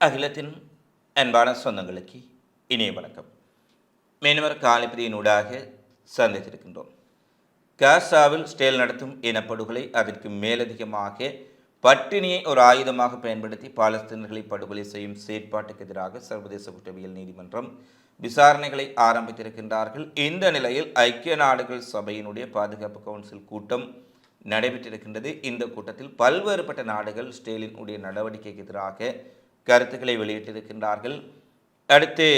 அகிலத்தின் அன்பான சொந்தங்களுக்கு இனிய வணக்கம். மீனவர் காலிப்பிரியினூடாக சந்தித்திருக்கின்றோம். காசாவில் ஸ்டேல் நடத்தும் இனப்படுகொலை அதற்கு மேலதிகமாக பட்டினியை ஒரு ஆயுதமாக பயன்படுத்தி பாலஸ்தீனர்களை படுகொலை செய்யும் செயற்பாட்டுக்கு எதிராக சர்வதேச குற்றவியல் நீதிமன்றம் விசாரணைகளை ஆரம்பித்திருக்கின்றார்கள். இந்த நிலையில் ஐக்கிய நாடுகள் சபையினுடைய பாதுகாப்பு கவுன்சில் கூட்டம் நடைபெற்றிருக்கின்றது. இந்த கூட்டத்தில் பல்வேறுபட்ட நாடுகள் ஸ்டேலின் உடைய நடவடிக்கைக்கு எதிராக கருத்துக்களை வெளியிட்டிருக்கின்றார்கள். அடுத்து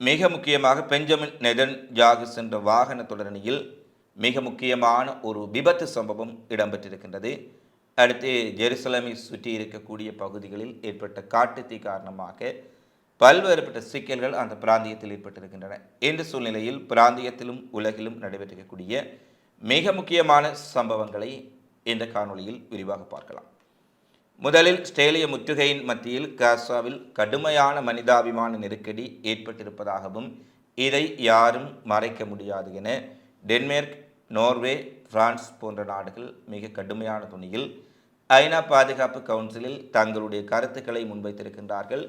மிக முக்கியமாக பெஞ்சமின் நெதன் ஜாகு சென்ற வாகன தொடரணியில் மிக முக்கியமான ஒரு விபத்து சம்பவம் இடம்பெற்றிருக்கின்றது. அடுத்து ஜெருசலமை சுற்றி இருக்கக்கூடிய பகுதிகளில் ஏற்பட்ட காட்டுத்தீ காரணமாக பல்வேறுபட்ட சிக்கல்கள் அந்த பிராந்தியத்தில் ஏற்பட்டிருக்கின்றன. இந்த சூழ்நிலையில் பிராந்தியத்திலும் உலகிலும் நடைபெற்றிருக்கக்கூடிய மிக முக்கியமான சம்பவங்களை இந்த காணொளியில் விரிவாக பார்க்கலாம். முதலில் ஸ்டேலிய முற்றுகையின் மத்தியில் காசாவில் கடுமையான மனிதாபிமான நெருக்கடி ஏற்பட்டிருப்பதாகவும் இதை யாரும் மறைக்க முடியாது என டென்மார்க் நோர்வே பிரான்ஸ் போன்ற நாடுகள் மிக கடுமையான துணியில் ஐநா பாதுகாப்பு கவுன்சிலில் தங்களுடைய கருத்துக்களை முன்வைத்திருக்கின்றார்கள்.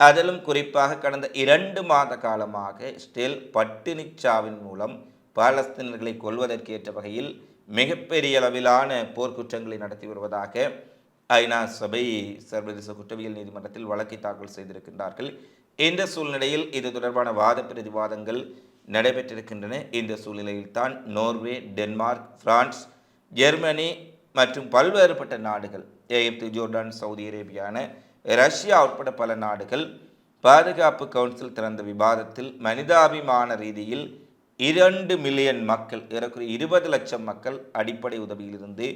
அதிலும் குறிப்பாக கடந்த இரண்டு மாத காலமாக ஸ்டெல் பட்டினிச்சாவின் மூலம் பாலஸ்தீனர்களை கொல்வதற்கேற்ற வகையில் மிகப்பெரிய அளவிலான போர்க்குற்றங்களை நடத்தி வருவதாக ஐநா சபை சர்வதேச குற்றவியல் நீதிமன்றத்தில் வழக்கை தாக்கல் செய்திருக்கின்றார்கள். இந்த சூழ்நிலையில் இது தொடர்பான வாத பிரதிவாதங்கள் நடைபெற்றிருக்கின்றன. இந்த சூழ்நிலையில்தான் நோர்வே டென்மார்க் பிரான்ஸ் ஜெர்மனி மற்றும் பல்வேறுபட்ட நாடுகள் எகிப்து ஜோர்டான் சவுதி அரேபியான ரஷ்யா உட்பட பல நாடுகள் பாதுகாப்பு கவுன்சில் திறந்த விவாதத்தில் மனிதாபிமான ரீதியில் இரண்டு மில்லியன் மக்கள் ஏறக்குறைய இருபது லட்சம் மக்கள் அடிப்படை உதவியிலிருந்து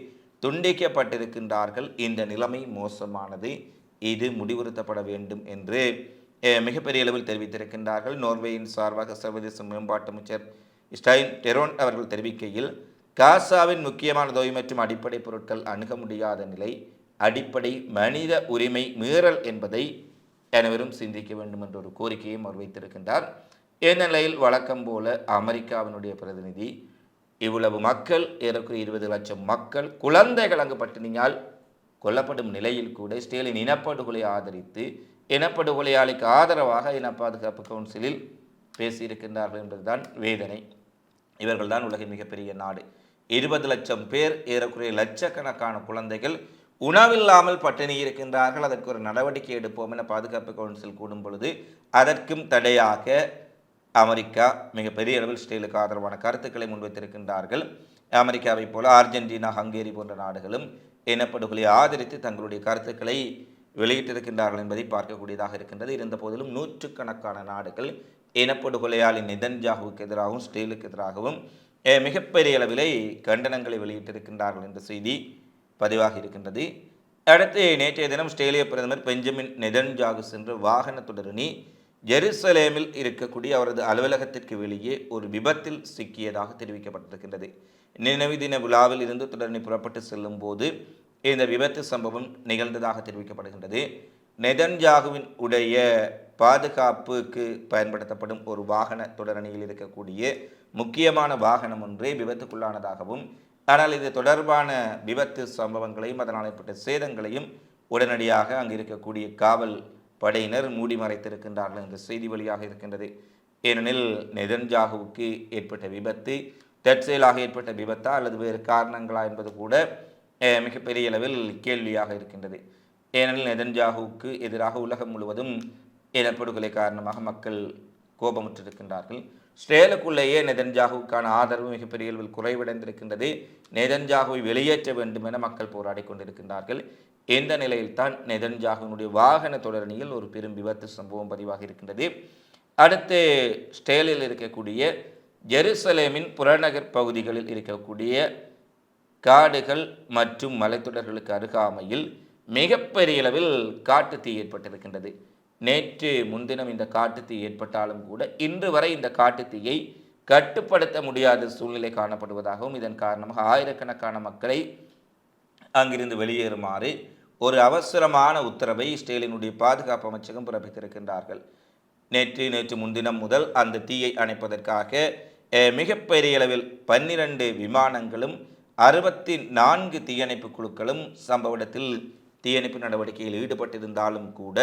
துண்டிக்கப்பட்டிருக்கின்றார்கள். இந்த நிலைமை மோசமானது. இது முடிவுறுத்தப்பட வேண்டும் என்று மிகப்பெரிய அளவில் தெரிவித்திருக்கின்றார்கள். நோர்வேயின் சார்பாக சர்வதேச மேம்பாட்டு அமைச்சர் ஸ்டைன் டெரோன் அவர்கள் தெரிவிக்கையில் காசாவின் முக்கியமான தொகை மற்றும் அடிப்படை பொருட்கள் அணுக முடியாத நிலை அடிப்படை மனித உரிமை மீறல் என்பதை அனைவரும் சிந்திக்க வேண்டும் என்ற ஒரு கோரிக்கையும் அவர் வைத்திருக்கின்றார். இந்த நிலையில் வழக்கம் போல அமெரிக்காவினுடைய பிரதிநிதி இவ்வளவு மக்கள் ஏறக்குறைய இருபது லட்சம் மக்கள் குழந்தைகள் அங்கு பட்டினியால் கொல்லப்படும் நிலையில் கூட ஸ்டேலின் இனப்படுகொலை ஆதரித்து இனப்படுகொலையாளிக்கு ஆதரவாக இன பாதுகாப்பு கவுன்சிலில் பேசியிருக்கின்றார்கள் என்பதுதான் வேதனை. இவர்கள்தான் உலகின் மிகப்பெரிய நாடு. இருபது லட்சம் பேர் ஏறக்குறைய லட்சக்கணக்கான குழந்தைகள் உணவில்லாமல் பட்டினி இருக்கின்றார்கள். அதற்கு ஒரு நடவடிக்கை எடுப்போம் என பாதுகாப்பு கவுன்சில் கூடும் பொழுது அதற்கும் தடையாக அமெரிக்கா மிகப்பெரிய அளவில் இஸ்ரேலுக்கு ஆதரவான கருத்துக்களை முன்வைத்திருக்கின்றார்கள். அமெரிக்காவைப் போல அர்ஜென்டினா ஹங்கேரி போன்ற நாடுகளும் இனப்படுகொலை ஆதரித்து தங்களுடைய கருத்துக்களை வெளியிட்டிருக்கின்றார்கள் என்பதை பார்க்கக்கூடியதாக இருக்கின்றது. இருந்த போதிலும் நூற்றுக்கணக்கான நாடுகள் இனப்படுகொலையாளி நிதன்ஜாகுவுக்கு எதிராகவும் ஸ்டீலுக்கு எதிராகவும் மிகப்பெரிய அளவிலே கண்டனங்களை வெளியிட்டிருக்கின்றார்கள் என்ற செய்தி பதிவாக இருக்கின்றது. அடுத்து நேற்றைய தினம் ஸ்டேலிய பிரதமர் பெஞ்சமின் நெதன்ஜாகு சென்று வாகன தொடரணி ஜெருசலேமில் இருக்கக்கூடிய அவரது அலுவலகத்திற்கு வெளியே ஒரு விபத்தில் சிக்கியதாக தெரிவிக்கப்பட்டிருக்கின்றது. நினைவு தின விழாவில் இருந்து தொடரணி புறப்பட்டு செல்லும் போது இந்த விபத்து சம்பவம் நிகழ்ந்ததாக தெரிவிக்கப்படுகின்றது. நெதன்ஜாகுவின் உடைய பாதுகாப்புக்கு பயன்படுத்தப்படும் ஒரு வாகன தொடரணியில் இருக்கக்கூடிய முக்கியமான வாகனம் ஒன்றே விபத்துக்குள்ளானதாகவும் ஆனால் இது தொடர்பான விபத்து சம்பவங்களையும் அதனால் ஏற்பட்ட சேதங்களையும் உடனடியாக அங்கு இருக்கக்கூடிய காவல் படையினர் மூடி மறைத்திருக்கின்றார்கள் என்ற செய்தி வழியாக இருக்கின்றது. ஏனெனில் நெதன்ஜாகுவுக்கு ஏற்பட்ட விபத்து தற்செயலாக ஏற்பட்ட விபத்தா அல்லது வேறு காரணங்களா என்பது கூட மிகப்பெரிய அளவில் கேள்வியாக இருக்கின்றது. ஏனெனில் நெதன்ஜாகுவுக்கு எதிராக உலகம் முழுவதும் இனப்படுகொலை காரணமாக மக்கள் கோபமுற்றிருக்கின்றார்கள். ஸ்ரேலுக்குள்ளேயே நெதன்ஜாகுவுக்கான ஆதரவு மிகப்பெரிய அளவில் குறைவடைந்திருக்கின்றது. நெதன்ஜாகுவை வெளியேற்ற வேண்டும் என மக்கள் போராடி கொண்டிருக்கின்றார்கள். இந்த நிலையில்தான் நெதன்ஜாகனுடைய வாகன தொடரணியில் ஒரு பெரும் விபத்து சம்பவம் பதிவாக இருக்கின்றது. அடுத்து ஸ்டேலில் இருக்கக்கூடிய ஜெருசலேமின் புறநகர் பகுதிகளில் இருக்கக்கூடிய காடுகள் மற்றும் மலைத்தொடர்களுக்கு அருகாமையில் மிகப்பெரிய அளவில் காட்டுத்தீ ஏற்பட்டிருக்கின்றது. நேற்று முன்தினம் இந்த காட்டுத்தீ ஏற்பட்டாலும் கூட இன்று வரை இந்த காட்டுத்தீயை கட்டுப்படுத்த முடியாத சூழ்நிலை காணப்படுவதாகவும் இதன் காரணமாக ஆயிரக்கணக்கான மக்களை அங்கிருந்து வெளியேறுமாறு ஒரு அவசரமான உத்தரவை இஸ்ரேலினுடைய பாதுகாப்பு அமைச்சகம் பிறப்பித்திருக்கின்றார்கள். நேற்று நேற்று முன்தினம் முதல் அந்த தீயை அணைப்பதற்காக மிகப்பெரிய அளவில் பன்னிரண்டு விமானங்களும் அறுபத்தி நான்கு தீயணைப்பு குழுக்களும் சம்பவ இடத்தில் தீயணைப்பு நடவடிக்கையில் ஈடுபட்டிருந்தாலும் கூட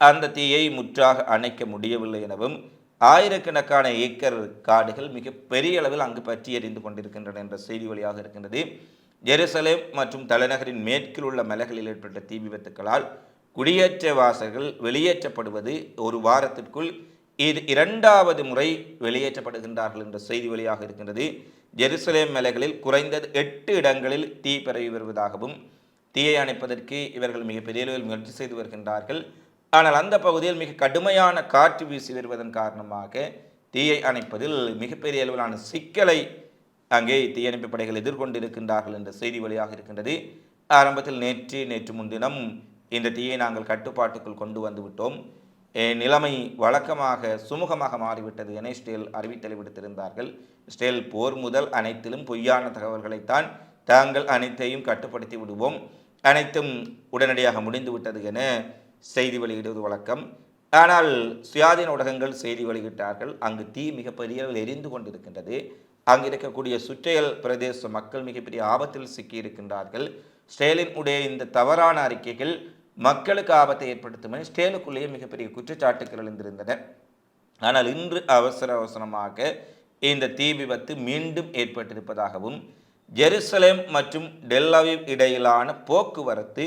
அந்த தீயை முற்றாக அணைக்க முடியவில்லை எனவும் ஆயிரக்கணக்கான ஏக்கர் காடுகள் மிக பெரிய அளவில் அங்கு பற்றி எறிந்து கொண்டிருக்கின்றன என்ற செய்தி வழியாக இருக்கின்றது. ஜெருசலேம் மற்றும் தலைநகரின் மேற்கில் உள்ள மலைகளில் ஏற்பட்ட தீ விபத்துக்களால் குடியேற்றவாசர்கள் வெளியேற்றப்படுவது ஒரு வாரத்திற்குள் இது இரண்டாவது முறை வெளியேற்றப்படுகின்றார்கள் என்ற செய்தி வழியாக இருக்கின்றது. ஜெருசலேம் மலைகளில் குறைந்தது எட்டு இடங்களில் தீ பரவி வருவதாகவும் தீயை அணைப்பதற்கு இவர்கள் மிக பெரிய அளவில் முயற்சி செய்து வருகின்றார்கள். ஆனால் அந்த பகுதியில் மிக கடுமையான காற்று வீசி வருவதன் காரணமாக தீயை அணைப்பதில் மிகப்பெரிய அளவிலான சிக்கலை அங்கே தீயணைப்பு படைகள் எதிர்கொண்டிருக்கின்றார்கள் என்ற செய்தி வழியாக இருக்கின்றது. ஆரம்பத்தில் நேற்று நேற்று முன்தினம் இந்த தீயை நாங்கள் கட்டுப்பாட்டுக்குள் கொண்டு வந்து விட்டோம். நிலைமை வழக்கமாக சுமூகமாக மாறிவிட்டது என ஸ்டேல் அறிவித்தலை விடுத்திருந்தார்கள். ஸ்டேல் போர் முதல் அனைத்திலும் பொய்யான தகவல்களைத்தான் தாங்கள் அனைத்தையும் கட்டுப்படுத்தி விடுவோம். அனைத்தும் உடனடியாக முடிந்து விட்டது என செய்தி வெளியிடுவது வழக்கம். ஆனால் சுயாதீன ஊடகங்கள் செய்தி வெளியிட்டார்கள். அங்கு தீ மிகப்பெரிய அளவில் எரிந்து கொண்டிருக்கின்றது. அங்கிருக்கக்கூடிய சுற்றையல் பிரதேச மக்கள் மிகப்பெரிய ஆபத்தில் சிக்கியிருக்கின்றார்கள். ஸ்டேலின் உடைய இந்த தவறான அறிக்கைகள் மக்களுக்கு ஆபத்தை ஏற்படுத்தும். ஸ்டேலுக்குள்ளேயே மிகப்பெரிய குற்றச்சாட்டுகள் எழுந்திருந்தன. ஆனால் இன்று அவசர அவசரமாக இந்த தீ விபத்து மீண்டும் ஏற்பட்டிருப்பதாகவும் ஜெருசலேம் மற்றும் டெல்லவிவ் இடையிலான போக்குவரத்து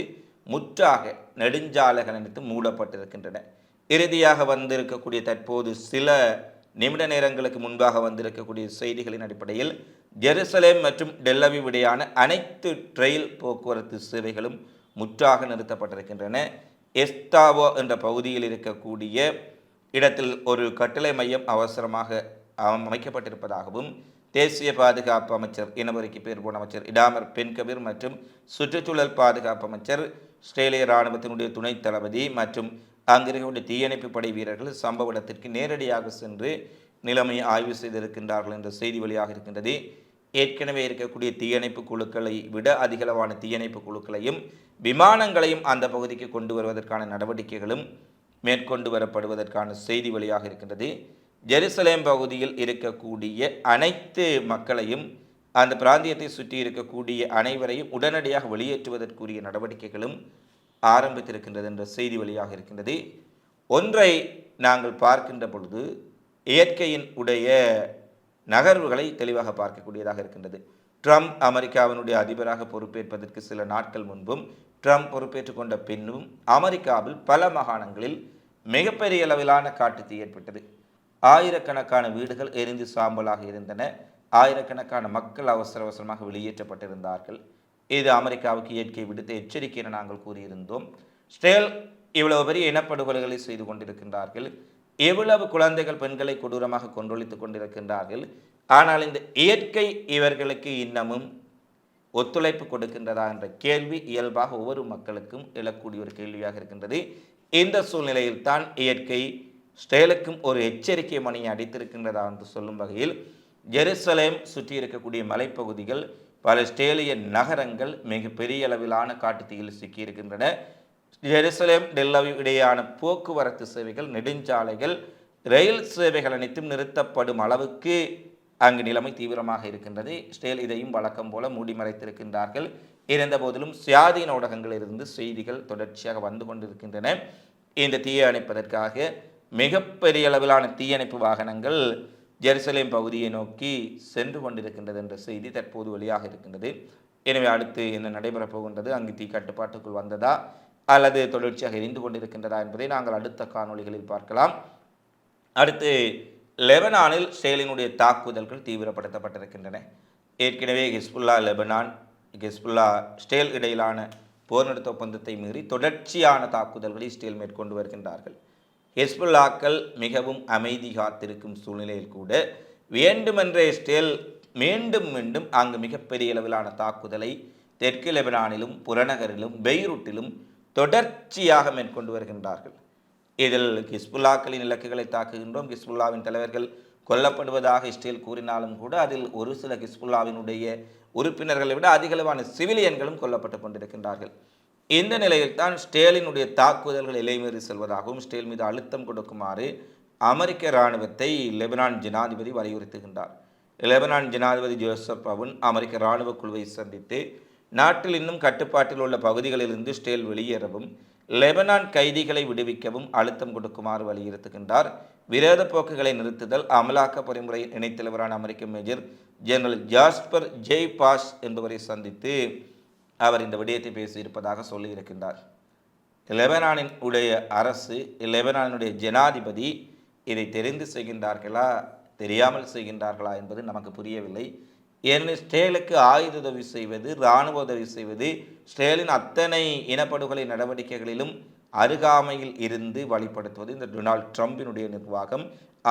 முற்றாக நெடுஞ்சாலைகள் அனைத்து மூடப்பட்டிருக்கின்றன. இறுதியாக வந்திருக்கக்கூடிய தற்போது சில நிமிட நேரங்களுக்கு முன்பாக வந்திருக்கக்கூடிய செய்திகளின் அடிப்படையில் ஜெருசலேம் மற்றும் டெல்லவி இடையான அனைத்து ட்ரெயில் போக்குவரத்து சேவைகளும் முற்றாக நிறுத்தப்பட்டிருக்கின்றன. எஸ்தாவோ என்ற பகுதியில் இருக்கக்கூடிய இடத்தில் ஒரு கட்டளை மையம் அவசரமாக அமைக்கப்பட்டிருப்பதாகவும் தேசிய பாதுகாப்பு அமைச்சர் இனவரிக்கு பேர் போன அமைச்சர் இடாமர் பென்கபீர் மற்றும் சுற்றுச்சூழல் பாதுகாப்பு அமைச்சர் ஆஸ்திரேலிய இராணுவத்தினுடைய துணைத் தளபதி மற்றும் அங்கிருக்கக்கூடிய தீயணைப்பு படை வீரர்கள் சம்பவ இடத்திற்கு நேரடியாக சென்று நிலைமையை ஆய்வு செய்திருக்கின்றார்கள் என்ற செய்தி வழியாக இருக்கின்றது. ஏற்கனவே இருக்கக்கூடிய தீயணைப்பு குழுக்களை விட அதிகளவான தீயணைப்பு குழுக்களையும் விமானங்களையும் அந்த பகுதிக்கு கொண்டு வருவதற்கான நடவடிக்கைகளும் மேற்கொண்டு வரப்படுவதற்கான செய்தி வழியாக இருக்கின்றது. ஜெருசலேம் பகுதியில் இருக்கக்கூடிய அனைத்து மக்களையும் அந்த பிராந்தியத்தை சுற்றி இருக்கக்கூடிய அனைவரையும் உடனடியாக வெளியேற்றுவதற்குரிய நடவடிக்கைகளும் ஆரம்பித்திருக்கின்றது என்ற செய்தி வழியாக இருக்கின்றது. ஒன்றை நாங்கள் பார்க்கின்ற பொழுது இயற்கையின் உடைய நகர்வுகளை தெளிவாக பார்க்கக்கூடியதாக இருக்கின்றது. ட்ரம்ப் அமெரிக்காவினுடைய அதிபராக பொறுப்பேற்பதற்கு சில நாட்கள் முன்பும் ட்ரம்ப் பொறுப்பேற்றுக் கொண்ட பின்னும் அமெரிக்காவில் பல மாகாணங்களில் மிகப்பெரிய அளவிலான காட்டுத்தீ ஏற்பட்டது. ஆயிரக்கணக்கான வீடுகள் எரிந்து சாம்பலாக இருந்தன. ஆயிரக்கணக்கான மக்கள் அவசர அவசரமாக வெளியேற்றப்பட்டிருந்தார்கள். இது அமெரிக்காவுக்கு இயற்கை விடுத்த எச்சரிக்கை என நாங்கள் கூறியிருந்தோம். ஸ்டேல் இவ்வளவு பெரிய இனப்படுகொலைகளை செய்து கொண்டிருக்கின்றார்கள். எவ்வளவு குழந்தைகள் பெண்களை கொடூரமாக கொன்றொழித்துக் கொண்டிருக்கின்றார்கள். ஆனால் இந்த இயற்கை இவர்களுக்கு இன்னமும் ஒத்துழைப்பு கொடுக்கின்றதா என்ற கேள்வி இயல்பாக ஒவ்வொரு மக்களுக்கும் எழக்கூடிய ஒரு கேள்வியாக இருக்கின்றது. இந்த சூழ்நிலையில் தான் இயற்கை ஸ்டேலுக்கும் ஒரு எச்சரிக்கை மணியை அடித்திருக்கின்றதா என்று சொல்லும் வகையில் ஜெருசலேம் சுற்றி இருக்கக்கூடிய மலைப்பகுதிகள் பலஸ்டேலிய நகரங்கள் மிக பெரிய அளவிலான காட்டுத்தீயில் சிக்கியிருக்கின்றன. ஜெருசலேம் டெல்லவி இடையேயான போக்குவரத்து சேவைகள் நெடுஞ்சாலைகள் ரயில் சேவைகள் அனைத்தும் நிறுத்தப்படும் அளவுக்கு அங்கு நிலைமை தீவிரமாக இருக்கின்றது. ஸ்டேல் இதையும் வழக்கம் போல மூடி மறைத்திருக்கின்றார்கள். இருந்த போதிலும் சுயாதீன ஊடகங்களிலிருந்து செய்திகள் தொடர்ச்சியாக வந்து கொண்டிருக்கின்றன. இந்த தீயை அணைப்பதற்காக மிகப்பெரிய அளவிலான தீயணைப்பு வாகனங்கள் ஜெருசலேம் பகுதியை நோக்கி சென்று கொண்டிருக்கின்றது என்ற செய்தி தற்போது வெளியாக இருக்கின்றது. எனவே அடுத்து என்ன நடைபெறப் போகின்றது? அங்கு தீ கட்டுப்பாட்டுக்குள் வந்ததா? அல்லது தொடர்ச்சியாக எரிந்து கொண்டிருக்கின்றதா என்பதை நாங்கள் அடுத்த காணொளிகளில் பார்க்கலாம். அடுத்து லெபனானில் ஸ்டேலினுடைய தாக்குதல்கள் தீவிரப்படுத்தப்பட்டிருக்கின்றன. ஏற்கனவே ஹிஸ்புல்லா லெபனான் ஹிஸ்புல்லா ஸ்டேல் இடையிலான போர் நிறுத்த ஒப்பந்தத்தை மீறி தொடர்ச்சியான தாக்குதல்களை ஸ்டேல் மேற்கொண்டு வருகின்றார்கள். ஹிஸ்புல்லாக்கள் மிகவும் அமைதி காத்திருக்கும் சூழ்நிலையில் கூட வேண்டுமென்றே ஸ்டேல் மீண்டும் மீண்டும் அங்கு மிகப்பெரிய அளவிலான தாக்குதலை தெற்கு லெபனானிலும் புறநகரிலும் பெய்ரூட்டிலும் தொடர்ச்சியாக மேற்கொண்டு வருகின்றார்கள். இதில் ஹிஸ்புல்லாக்களின் இலக்குகளை தாக்குகின்றோம். ஹிஸ்புல்லாவின் தலைவர்கள் கொல்லப்படுவதாக இஸ்ரேல் கூறினாலும் கூட அதில் ஒரு சில ஹிஸ்புல்லாவினுடைய உறுப்பினர்களை விட அதிகளவான சிவிலியன்களும் கொல்லப்பட்டு கொண்டிருக்கின்றார்கள். இந்த நிலையில் தான் ஸ்டேலினுடைய தாக்குதல்கள் இலைமீறி செல்வதாகவும் ஸ்டேல் மீது அழுத்தம் கொடுக்குமாறு அமெரிக்க இராணுவத்தை லெபனான் ஜனாதிபதி வலியுறுத்துகின்றார். லெபனான் ஜனாதிபதி ஜோசப் அவுன் அமெரிக்க இராணுவ குழுவை சந்தித்து நாட்டில் இன்னும் கட்டுப்பாட்டில் உள்ள பகுதிகளிலிருந்து ஸ்டேல் வெளியேறவும் லெபனான் கைதிகளை விடுவிக்கவும் அழுத்தம் கொடுக்குமாறு வலியுறுத்துகின்றார். விரோத போக்குகளை நிறுத்துதல் அமலாக்க பொறிமுறை இணைத்தலைவரான அமெரிக்க major general Jasper Jay Boss என்பவரை சந்தித்து அவர் இந்த விடயத்தை பேசியிருப்பதாக சொல்லியிருக்கின்றார். லெபனானின் உடைய அரசு லெபனானுடைய ஜனாதிபதி இதை தெரிந்து செய்கின்றார்களா தெரியாமல் செய்கின்றார்களா என்பது நமக்கு புரியவில்லை. ஏனெனில் ஸ்டேலுக்கு ஆயுத உதவி செய்வது இராணுவ உதவி செய்வது ஸ்டேலின் அத்தனை இனப்படுகொலை நடவடிக்கைகளிலும் அருகாமையில் இருந்து வழிப்படுத்துவது இந்த டொனால்ட் ட்ரம்பினுடைய நிர்வாகம்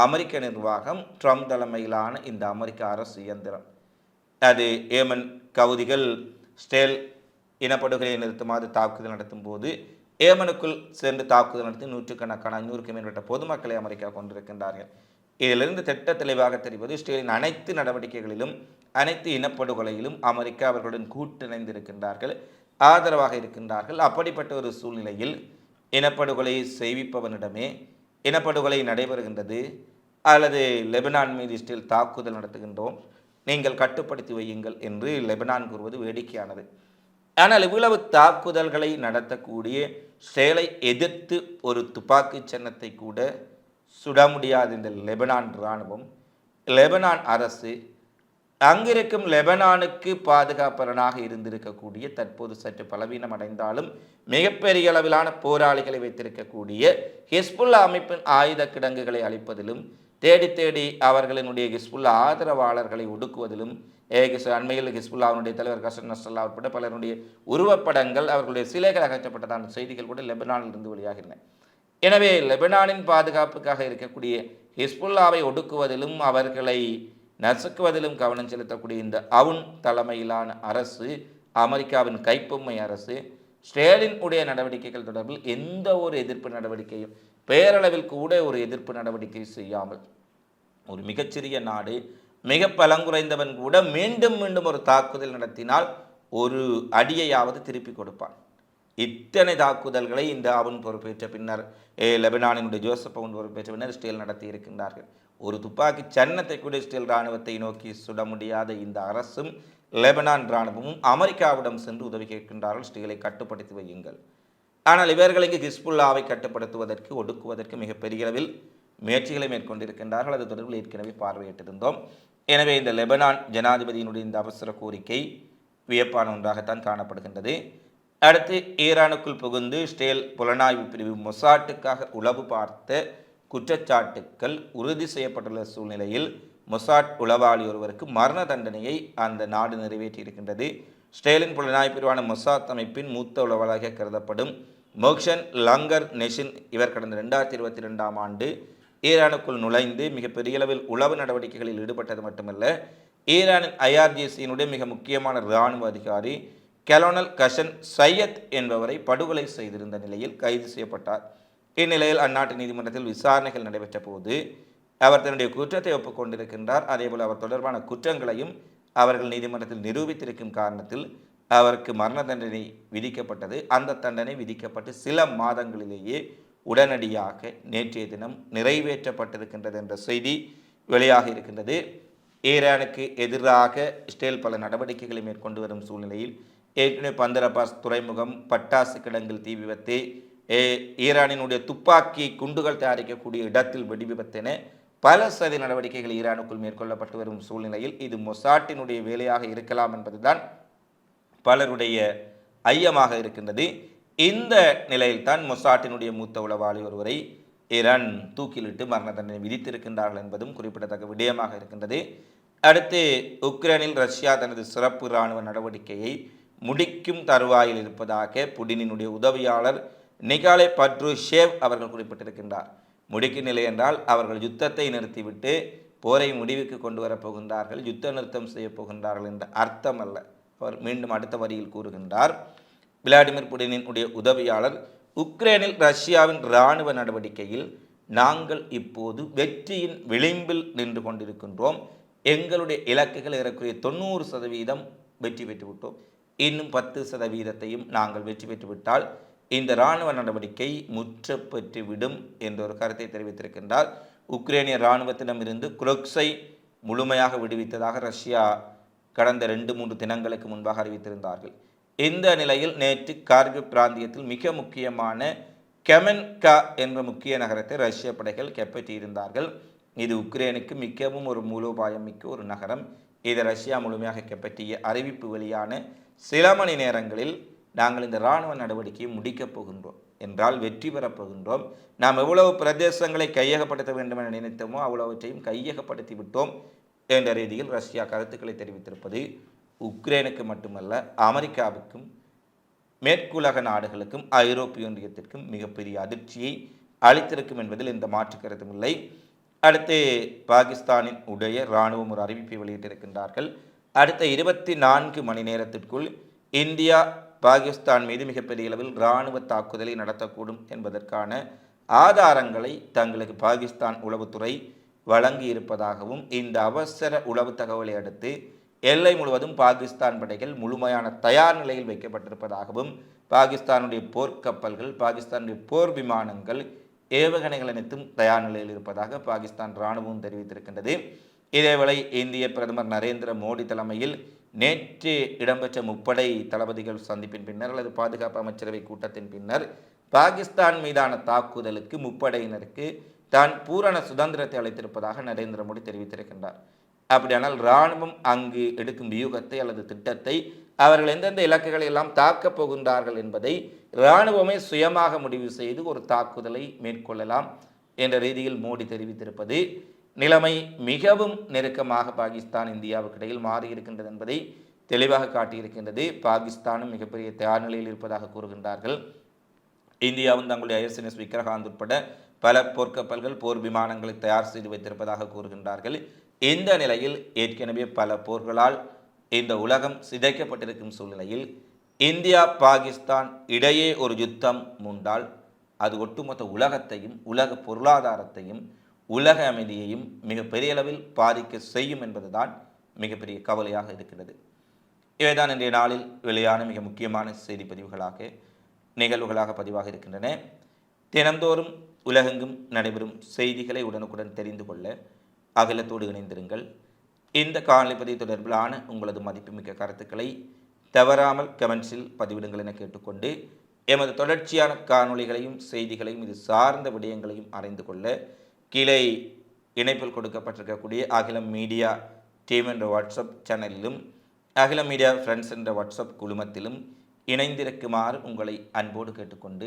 அமெரிக்க நிர்வாகம் ட்ரம்ப் தலைமையிலான இந்த அமெரிக்க அரசு இயந்திரம். அது ஏமன் கவுதிகள் ஸ்டேல் இனப்படுகொலை நிறுத்துமாறு தாக்குதல் நடத்தும் போது ஏமனுக்குள் சென்று தாக்குதல் நடத்தி நூற்றுக்கணக்கான ஐநூறுக்கு மேற்பட்ட பொதுமக்களை அமெரிக்கா கொண்டிருக்கின்றார்கள் இதிலிருந்து திட்ட தெளிவாக தெரிவது இஸ்ரேலின் அனைத்து நடவடிக்கைகளிலும் அனைத்து இனப்படுகொலையிலும் அமெரிக்கா அவர்களுடன் கூட்டிணைந்திருக்கின்றார்கள் ஆதரவாக இருக்கின்றார்கள். அப்படிப்பட்ட ஒரு சூழ்நிலையில் இனப்படுகொலையை செய்விப்பவனிடமே இனப்படுகொலை நடைபெறுகின்றது. அல்லது லெபனான் மீது இஸ்ரேல் தாக்குதல் நடத்துகின்றோம். நீங்கள் கட்டுப்படுத்தி வையுங்கள் என்று லெபனான் கூறுவது வேடிக்கையானது. ஆனால் இவ்வளவு தாக்குதல்களை நடத்தக்கூடிய செயலை எதிர்த்து ஒரு துப்பாக்கி சின்னத்தை கூட சுட முடியாது இந்த லெபனான் இராணுவம். லெபனான் அரசு அங்கிருக்கும் லெபனானுக்கு பாதுகாப்பலனாக இருந்திருக்கக்கூடிய தற்போது சற்று பலவீனம் அடைந்தாலும் மிகப்பெரிய அளவிலான போராளிகளை வைத்திருக்கக்கூடிய ஹிஸ்புல்லா அமைப்பின் ஆயுத கிடங்குகளை அளிப்பதிலும் தேடி தேடி அவர்களினுடைய ஹிஸ்புல்லா ஆதரவாளர்களை ஒடுக்குவதிலும் ஏகிஸ் அண்மையில் ஹிஸ்புல்லாவுடைய தலைவர் கசன் நஸ்ரல்லா உட்பட பலருடைய உருவப்படங்கள் அவர்களுடைய சிலைகள் அகற்றப்பட்டதான செய்திகள் கூட லெபனானில் இருந்து வெளியாகின்றன எனவே லெபனானின் பாதுகாப்புக்காக இருக்கக்கூடிய ஹிஸ்புல்லாவை ஒடுக்குவதிலும் அவர்களை நசுக்குவதிலும் கவனம் செலுத்தக்கூடிய இந்த அவுன் தலைமையிலான அரசு அமெரிக்காவின் கைப்பொம்மை அரசு ஸ்டேலின் உடைய நடவடிக்கைகள் தொடர்பில் எந்த ஒரு எதிர்ப்பு நடவடிக்கையும் பேரளவில் கூட ஒரு எதிர்ப்பு நடவடிக்கை செய்யாமல் ஒரு மிகச்சிறிய நாடு மிக பலங்குறைந்தவன் கூட மீண்டும் மீண்டும் ஒரு தாக்குதல் நடத்தினால் ஒரு அடியையாவது திருப்பி கொடுப்பான். இத்தனை தாக்குதல்களை இந்த அவன் பொறுப்பேற்ற பின்னர் ஏ லெபனானினுடைய ஜோசப் அவன் பொறுப்பேற்ற பின்னர் இஸ்ரேல் நடத்தி இருக்கின்றார்கள். ஒரு துப்பாக்கி சன்னத்தை கூட இஸ்ரேல் இராணுவத்தை நோக்கி சுட முடியாத இந்த அரசும் லெபனான் இராணுவமும் அமெரிக்காவிடம் சென்று உதவி கேட்கின்றார்கள். இஸ்ரேலை கட்டுப்படுத்தி வையுங்கள். ஆனால் இவர்களுக்கு ஹிஸ்புல்லாவை கட்டுப்படுத்துவதற்கு ஒடுக்குவதற்கு மிகப்பெரிய அளவில் முயற்சிகளை மேற்கொண்டிருக்கின்றார்கள். அது தொடர்பில் ஏற்கனவே பார்வையிட்டிருந்தோம். எனவே இந்த லெபனான் ஜனாதிபதியினுடைய இந்த அவசர கோரிக்கை வியப்பான ஒன்றாகத்தான் காணப்படுகின்றது. அடுத்து ஈரானுக்குள் புகுந்து ஸ்டேல் புலனாய்வு பிரிவு மொசாட்டுக்காக உளவு பார்த்த குற்றச்சாட்டுக்கள் உறுதி செய்யப்பட்டுள்ள சூழ்நிலையில் மொசாட் உளவாளி ஒருவருக்கு மரண தண்டனையை அந்த நாடு நிறைவேற்றியிருக்கின்றது. ஸ்டேலின் புலனாய்வு பிரிவான மொசாத் அமைப்பின் மூத்த உளவாளியாக கருதப்படும் மோக்ஷன் லங்கர் நெஷின் இவர் கடந்த ரெண்டாயிரத்தி இருபத்தி ரெண்டாம் ஆண்டு ஈரானுக்குள் நுழைந்து மிகப்பெரிய அளவில் உளவு நடவடிக்கைகளில் ஈடுபட்டது மட்டுமல்ல ஈரானின் ஐஆர்ஜிசியினுடைய மிக முக்கியமான இராணுவ அதிகாரி கெலோனல் கஷன் சையத் என்பவரை படுகொலை செய்திருந்த நிலையில் கைது செய்யப்பட்டார். இந்நிலையில் அந்நாட்டு நீதிமன்றத்தில் விசாரணைகள் நடைபெற்ற போது அவர் தன்னுடைய குற்றத்தை ஒப்புக்கொண்டிருக்கின்றார். அதேபோல் அவர் தொடர்பான குற்றங்களையும் அவர்கள் நீதிமன்றத்தில் நிரூபித்திருக்கும் காரணத்தில் அவருக்கு மரண தண்டனை விதிக்கப்பட்டது. அந்த தண்டனை விதிக்கப்பட்டு சில மாதங்களிலேயே உடனடியாக நேற்றைய தினம் நிறைவேற்றப்பட்டிருக்கின்றது என்ற செய்தி வெளியாக இருக்கின்றது. ஈரானுக்கு எதிராக இஸ்ரேல் பல நடவடிக்கைகளை மேற்கொண்டு வரும் சூழ்நிலையில் ஏற்கனவே பந்தரபாஸ் துறைமுகம் பட்டாசு கிடங்கில் தீ விபத்து ஈரானினுடைய துப்பாக்கி குண்டுகள் தயாரிக்கக்கூடிய இடத்தில் வெடி விபத்தென பல சதி நடவடிக்கைகள் ஈரானுக்குள் மேற்கொள்ளப்பட்டு வரும் சூழ்நிலையில் இது மொசாட்டினுடைய வேலையாக இருக்கலாம் என்பதுதான் பலருடைய ஐயமாக இருக்கின்றது. இந்த நிலையில்தான் மொசாட்டினுடைய மூத்த உளவாளி ஒருவரை இரண் தூக்கிலிட்டு மரண தண்டனை விதித்திருக்கின்றார்கள் என்பதும் குறிப்பிடத்தக்க விடயமாக இருக்கின்றது. அடுத்து உக்ரைனில் ரஷ்யா தனது சிறப்பு இராணுவ நடவடிக்கையை முடிக்கும் தருவாயில் இருப்பதாக புடினினுடைய உதவியாளர் நிகாலே பட்ரு ஷேவ் அவர்கள் குறிப்பிட்டிருக்கின்றார். முடிக்கும் நிலை என்றால் அவர்கள் யுத்தத்தை நிறுத்திவிட்டு போரை முடிவுக்கு கொண்டு வரப் போகின்றார்கள். யுத்த நிறுத்தம் செய்யப் போகின்றார்கள் என்ற அர்த்தம் அல்ல அவர் மீண்டும் அடுத்த வரியில் கூறுகின்றார் விளாடிமிர் புடினினுடைய உதவியாளர் உக்ரைனில் ரஷ்யாவின் இராணுவ நடவடிக்கையில் நாங்கள் இப்போது வெற்றியின் விளிம்பில் நின்று கொண்டிருக்கின்றோம். எங்களுடைய இலக்குகள் ஏறக்குரிய தொண்ணூறு சதவீதம் வெற்றி பெற்றுவிட்டோம். இன்னும் பத்து சதவீதத்தையும் நாங்கள் வெற்றி பெற்றுவிட்டால் இந்த இராணுவ நடவடிக்கை முற்றப்பெற்று விடும் என்ற ஒரு கருத்தை தெரிவித்திருக்கின்றார். உக்ரைனிய இராணுவத்திடமிருந்து குரோக்ஸை முழுமையாக விடுவித்ததாக ரஷ்யா கடந்த ரெண்டு மூன்று தினங்களுக்கு முன்பாக அறிவித்திருந்தார்கள். இந்த நிலையில் நேற்று கார்கிவ் பிராந்தியத்தில் மிக முக்கியமான கெமென்கா என்ற முக்கிய நகரத்தை ரஷ்ய படைகள் கைப்பற்றியிருந்தார்கள். இது உக்ரைனுக்கு மிகவும் ஒரு மூலோபாயம் மிக்க ஒரு நகரம். இதை ரஷ்யா முழுமையாக கைப்பற்றிய அறிவிப்பு வெளியான சில மணி நேரங்களில் நாங்கள் இந்த இராணுவ நடவடிக்கையை முடிக்கப் போகின்றோம். என்றால் வெற்றி பெறப் போகின்றோம். நாம் எவ்வளவு பிரதேசங்களை கையகப்படுத்த வேண்டும் என நினைத்தோமோ அவ்வளவற்றையும் கையகப்படுத்தி விட்டோம். என்ற ரீதியில் ரஷ்யா கருத்துக்களை தெரிவித்திருப்பது உக்ரைனுக்கு மட்டுமல்ல அமெரிக்காவுக்கும் மேற்குலக நாடுகளுக்கும் ஐரோப்பிய ஒன்றியத்திற்கும் மிகப்பெரிய அதிர்ச்சியை அளித்திருக்கும் என்பதில் எந்த மாற்று கருத்தும் இல்லை. அடுத்து பாகிஸ்தானின் உடைய இராணுவம் ஒரு அறிவிப்பை வெளியிட்டிருக்கின்றார்கள். அடுத்த இருபத்தி நான்கு மணி நேரத்திற்குள் இந்தியா பாகிஸ்தான் மீது மிகப்பெரிய அளவில் இராணுவ தாக்குதலை நடத்தக்கூடும் என்பதற்கான ஆதாரங்களை தங்களுக்கு பாகிஸ்தான் உளவுத்துறை வழங்கி இருப்பதாகவும் இந்த அவசர உளவு தகவலை அடுத்து எல்லை முழுவதும் பாகிஸ்தான் படைகள் முழுமையான தயார் நிலையில் வைக்கப்பட்டிருப்பதாகவும் பாகிஸ்தானுடைய போர்க்கப்பல்கள் பாகிஸ்தானுடைய போர் விமானங்கள் ஏவுகணைகள் அனைத்தும் தயார் நிலையில் இருப்பதாக பாகிஸ்தான் இராணுவம் தெரிவித்திருக்கின்றது. இதேவேளை இந்திய பிரதமர் நரேந்திர மோடி தலைமையில் நேற்று இடம்பெற்ற முப்படை தளபதிகள் சந்திப்பின் பின்னர் அல்லது பாதுகாப்பு அமைச்சரவை கூட்டத்தின் பின்னர் பாகிஸ்தான் மீதான தாக்குதலுக்கு முப்படையினருக்கு தான் பூரண சுதந்திரத்தை அளித்திருப்பதாக நரேந்திர மோடி தெரிவித்திருக்கின்றார். அப்படியானால் இராணுவம் அங்கு எடுக்கும் வியூகத்தை அல்லது திட்டத்தை அவர்கள் எந்தெந்த இலக்குகளை எல்லாம் தாக்கப் போகின்றார்கள் என்பதை இராணுவமே சுயமாக முடிவு செய்து ஒரு தாக்குதலை மேற்கொள்ளலாம் என்ற ரீதியில் மோடி தெரிவித்திருப்பது நிலைமை மிகவும் நெருக்கமாக பாகிஸ்தான் இந்தியாவுக்கு இடையில் மாறியிருக்கின்றது என்பதை தெளிவாக காட்டியிருக்கின்றது. பாகிஸ்தானும் மிகப்பெரிய தயார் நிலையில் இருப்பதாக கூறுகின்றார்கள். இந்தியாவும் தங்களுடைய ஐஎஸ்என்எஸ் விக்ரகாந்த் உட்பட பல போர்க்கப்பல்கள் போர் விமானங்களை தயார் செய்து வைத்திருப்பதாக கூறுகின்றார்கள். இந்த நிலையில் ஏற்கனவே பல போர்களால் இந்த உலகம் சிதைக்கப்பட்டிருக்கும் சூழ்நிலையில் இந்தியா பாகிஸ்தான் இடையே ஒரு யுத்தம் முண்டால் அது ஒட்டுமொத்த உலகத்தையும் உலக பொருளாதாரத்தையும் உலக அமைதியையும் மிக பெரிய அளவில் பாதிக்க செய்யும் என்பதுதான் மிகப்பெரிய கவலையாக இருக்கிறது. இவைதான் இன்றைய நாளில் வெளியான மிக முக்கியமான செய்தி பதிவுகளாக நிகழ்வுகளாக பதிவாக இருக்கின்றன. தினந்தோறும் உலகெங்கும் நடைபெறும் செய்திகளை உடனுக்குடன் தெரிந்து கொள்ள அகிலத்தோடு இணைந்திருங்கள். இந்த காணொலி தொடர்பிலான உங்களது மதிப்புமிக்க கருத்துக்களை தவறாமல் கமெண்ட்ஸில் பதிவிடுங்கள் என கேட்டுக்கொண்டு எமது தொடர்ச்சியான காணொளிகளையும் செய்திகளையும் இது சார்ந்த விடயங்களையும் அறிந்து கொள்ள கீழே இணைப்பில் கொடுக்கப்பட்டிருக்கக்கூடிய அகிலம் மீடியா டீம் என்ற வாட்ஸ்அப் சேனலிலும் அகிலம் மீடியா ஃப்ரெண்ட்ஸ் என்ற வாட்ஸ்அப் குழுமத்திலும் இணைந்திருக்குமாறு உங்களை அன்போடு கேட்டுக்கொண்டு